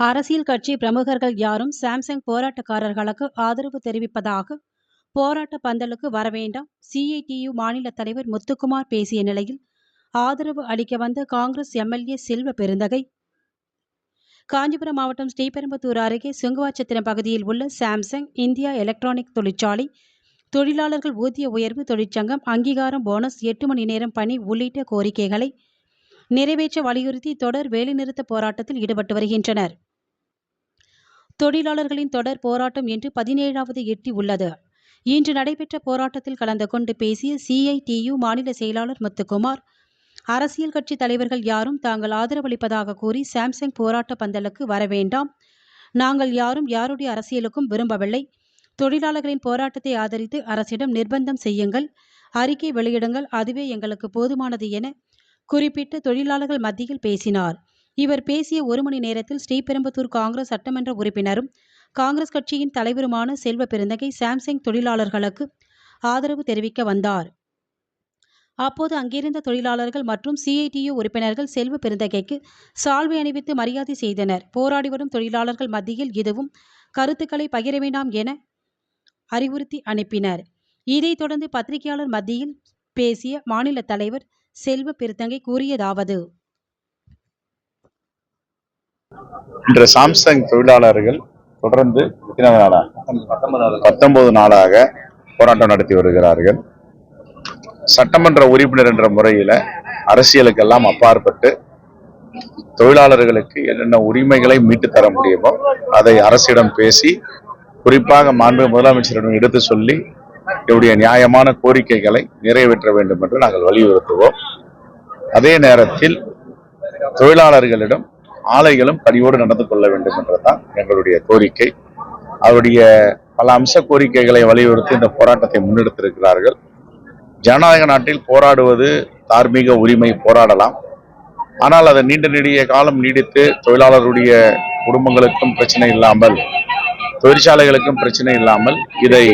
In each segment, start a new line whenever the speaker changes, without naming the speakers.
அரசியல் கட்சி பிரமுகர்கள் யாரும் சாம்சங் போராட்டக்காரர்களுக்கு ஆதரவு தெரிவிப்பதாக போராட்ட பந்தலுக்கு வரவேண்டாம் சிஐடியு மாநில தலைவர் முத்துக்குமார் பேசிய நிலையில் ஆதரவு அளிக்க வந்த காங்கிரஸ் எம்எல்ஏ செல்வ பெருந்தகை காஞ்சிபுரம் மாவட்டம் ஸ்ரீபெரும்புத்தூர் அருகே சுங்குவாச்சத்திரம் பகுதியில் உள்ள சாம்சங் இந்தியா எலக்ட்ரானிக் தொழிற்சாலை தொழிலாளர்கள் ஊதிய உயர்வு தொழிற்சங்கம் அங்கீகாரம் போனஸ் எட்டு மணி நேரம் பணி உள்ளிட்ட கோரிக்கைகளை நிறைவேற்ற வலியுறுத்தி தொடர் வேலைநிறுத்த போராட்டத்தில் ஈடுபட்டு வருகின்றனர். தொழிலாளர்களின் தொடர் போராட்டம் இன்று பதினேழாவது எட்டி உள்ளது. இன்று நடைபெற்ற போராட்டத்தில் கலந்து கொண்டு பேசிய சிஐடியு மாநில செயலாளர் முத்துக்குமார் அரசியல் கட்சி தலைவர்கள் யாரும் தாங்கள் ஆதரவளிப்பதாக கூறி சாம்சங் போராட்ட பந்தலுக்கு வர வேண்டாம். நாங்கள் யாரும் யாருடைய அரசியலுக்கும் விரும்பவில்லை. தொழிலாளர்களின் போராட்டத்தை ஆதரித்து அரசிடம் நிர்பந்தம் செய்யுங்கள். அறிக்கை வெளியிடுங்கள். அதுவே எங்களுக்கு போதுமானது என குறிப்பிட்டு தொழிலாளர்கள் மத்தியில் பேசினார். இவர் பேசிய ஒரு மணி நேரத்தில் ஸ்ரீபெரும்புத்தூர் காங்கிரஸ் சட்டமன்ற உறுப்பினரும் காங்கிரஸ் கட்சியின் தலைவருமான செல்வ பெருந்தகை சாம்சங் தொழிலாளர்களுக்கு ஆதரவு தெரிவிக்க வந்தார். அப்போது அங்கிருந்த தொழிலாளர்கள் மற்றும் சிஐடியு உறுப்பினர்கள் செல்வ பெருந்தகைக்கு சால்வை அணிவித்து மரியாதை செய்தனர். போராடி வரும் தொழிலாளர்கள் மத்தியில் இதுவும் கருத்துக்களை பகிர வேண்டாம் என அறிவுறுத்தி அனுப்பினர். இதைத் தொடர்ந்து பத்திரிகையாளர் மத்தியில் பேசிய மாநில தலைவர் செல்வ பெருந்தகை கூறியதாவது
இன்று சாம்சங் தொழிலாளர்கள் தொடர்ந்து எத்தனை நாளாக பத்தொன்பது நாளாக போராட்டம் நடத்தி வருகிறார்கள். சட்டமன்ற உறுப்பினர் என்ற முறையில அரசியலுக்கெல்லாம் அப்பாற்பட்டு தொழிலாளர்களுக்கு என்னென்ன உரிமைகளை மீட்டு தர முடியுமோ அதை அரசிடம் பேசி குறிப்பாக மாண்பு முதலமைச்சரிடம் எடுத்து சொல்லி இவருடைய நியாயமான கோரிக்கைகளை நிறைவேற்ற வேண்டும் என்று நாங்கள் வலியுறுத்துவோம். அதே நேரத்தில் தொழிலாளர்களிடம் ஆலைகளும் பணியோடு நடந்து கொள்ள வேண்டும் என்றுதான் எங்களுடைய கோரிக்கை. அவருடைய பல அம்ச கோரிக்கைகளை வலியுறுத்தி இந்த போராட்டத்தை முன்னெடுத்திருக்கிறார்கள். ஜனநாயக நாட்டில் போராடுவது தார்மீக உரிமை போராடலாம். ஆனால் அதை நீண்ட நெடிய காலம் நீடித்து தொழிலாளருடைய குடும்பங்களுக்கும் பிரச்சனை இல்லாமல் தொழிற்சாலைகளுக்கும் பிரச்சனை இல்லாமல் இதை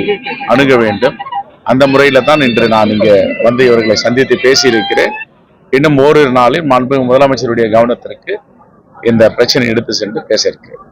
அணுக வேண்டும். அந்த முறையில் தான் இன்று நான் இங்கே வந்து இவர்களை சந்தித்து பேசியிருக்கிறேன். இன்னும் ஓரிரு நாளில் மாண்பு முதலமைச்சருடைய கவனத்திற்கு இந்த பிரச்சனை எடுத்து சென்று பேச இருக்கிறேன்.